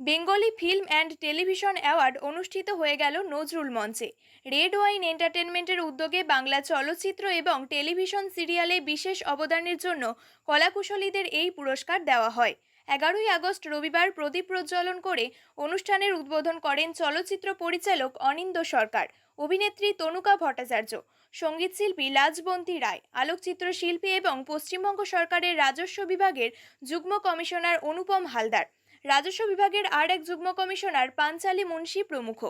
Bengali film and television award অনুষ্ঠিত হয়ে গেল নজরুল মঞ্চে। রেড ওয়াইন এন্টারটেনমেন্টের উদ্যোগে বাংলা চলচ্চিত্র এবং টেলিভিশন সিরিয়ালে বিশেষ অবদানের জন্য কলাকুশলীদের এই পুরস্কার দেওয়া হয়। এগারোই আগস্ট রবিবার প্রদীপ প্রজ্বলন করে অনুষ্ঠানের উদ্বোধন করেন চলচ্চিত্র পরিচালক অনিন্দ সরকার। অভিনেত্রী তনুকা ভট্টাচার্য। সঙ্গীতশিল্পী লাজবন্তী রায় আলোকচিত্র শিল্পী এবং পশ্চিমবঙ্গ সরকারের রাজস্ব বিভাগের যুগ্ম কমিশনার অনুপম হালদার। রাজস্ব বিভাগের আর এক যুগ্ম কমিশনার পাঞ্চালী মুন্সি প্রমুখ।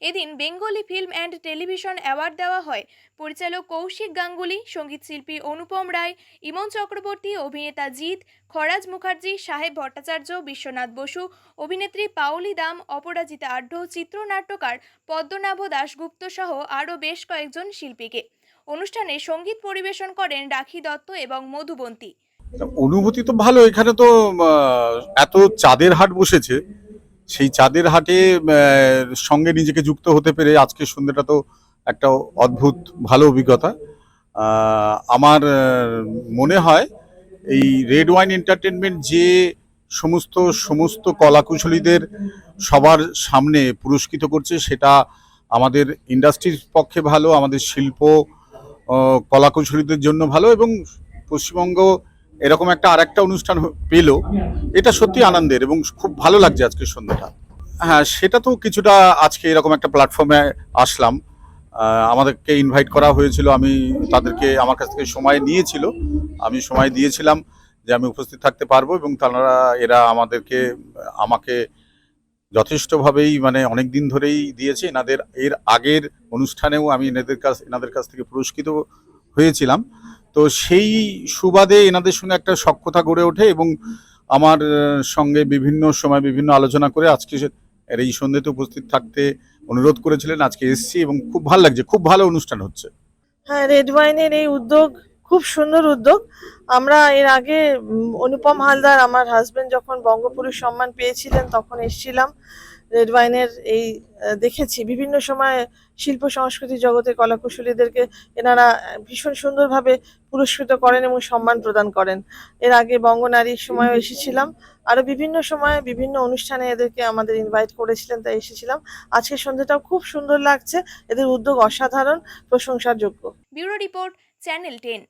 এদিন Bengali film and television award দেওয়া হয়। পরিচালক কৌশিক গাঙ্গুলি সঙ্গীতশিল্পী অনুপম রায়, ইমন চক্রবর্তী, অভিনেতা জিৎ, খরাজ মুখার্জি, সাহেব ভট্টাচার্য, বিশ্বনাথ বসু, অভিনেত্রী পাওলি দাম, অপরাজিতা আঢ্য চিত্রনাট্যকার পদ্মনাভ দাশগুপ্ত সহ আরও বেশ কয়েকজন শিল্পীকে। অনুষ্ঠানে সংগীত পরিবেশন করেন রাখি দত্ত এবং মধুবন্তী। অনুভূতি তো ভালো, এখানে তো এত চাঁদের হাট বসেছে। সেই চাঁদের হাটে সঙ্গে নিজেকে যুক্ত হতে পেরে আজকের সন্ধ্যাটা তো একটা অদ্ভুত, ভালো অভিজ্ঞতা। আমার মনে হয় এই রেড ওয়াইন এন্টারটেনমেন্ট যে সমস্ত সমস্ত কলাকুশলীদের সবার সামনে পুরস্কৃত করছে, সেটা আমাদের ইন্ডাস্ট্রির পক্ষে ভালো, আমাদের শিল্প কলাকুশলীদের জন্য ভালো এবং পশ্চিমবঙ্গ এরকম একটা আরেকটা অনুষ্ঠান হ- পেল। এটা সত্যি আনন্দের এবং খুব ভালো লাগছে আজকের সন্ধ্যাটা। হ্যাঁ সেটা তো কিছুটা আজকে এরকম একটা প্ল্যাটফর্মে আসলাম। আমাদেরকে ইনভাইট করা হয়েছিল। আমি তাদেরকে আমার কাছ থেকে সময় নিয়েছিল। আমি সময় দিয়েছিলাম যে আমি উপস্থিত থাকতে পারব এবং তারা, এরা আমাদেরকে, আমাকে যথেষ্টভাবেই মানে অনেক দিন ধরেই দিয়েছে। এনাদের, এর আগের অনুষ্ঠানেও আমি এনাদের কাছ এনাদের কাছ থেকে পুরস্কৃত হয়েছিলাম। তো সেই সুবাদে এনাদের সঙ্গে একটা সক্ষতা গড়ে ওঠে এবং আমার সঙ্গে বিভিন্ন সময় বিভিন্ন আলোচনা করে আজকে এই সন্ধ্যেতে উপস্থিত থাকতে অনুরোধ করেছিলেন, আজকে এসছি এবং খুব ভালো লাগছে, খুব ভালো অনুষ্ঠান হচ্ছে। হ্যাঁ রেড ওয়াইনের এই উদ্যোগ খুব সুন্দর উদ্যোগ। আমরা এর আগে অনুপম হালদার, আমার হাজবেন্ড যখন বঙ্গপুরুষ সম্মান পেয়েছিলেন, তখন এসেছিলাম। রেড ওয়াইনের এই দেখেছি। বিভিন্ন সময় শিল্প সংস্কৃতি জগতের কলাকুশলীদেরকে এনারা ভীষণ সুন্দরভাবে পুরস্কৃত করেন এবং সম্মান প্রদান করেন। এর আগে বঙ্গনারীর সময়ও এসেছিলাম। আরও বিভিন্ন সময়ে বিভিন্ন অনুষ্ঠানে এদেরকে আমাদের ইনভাইট করেছিলেন, তাই এসেছিলাম। আজকের সন্ধ্যাটাও খুব সুন্দর লাগছে। এদের উদ্যোগ অসাধারণ প্রশংসার যোগ্য ব্যুরো রিপোর্ট, চ্যানেল টেন।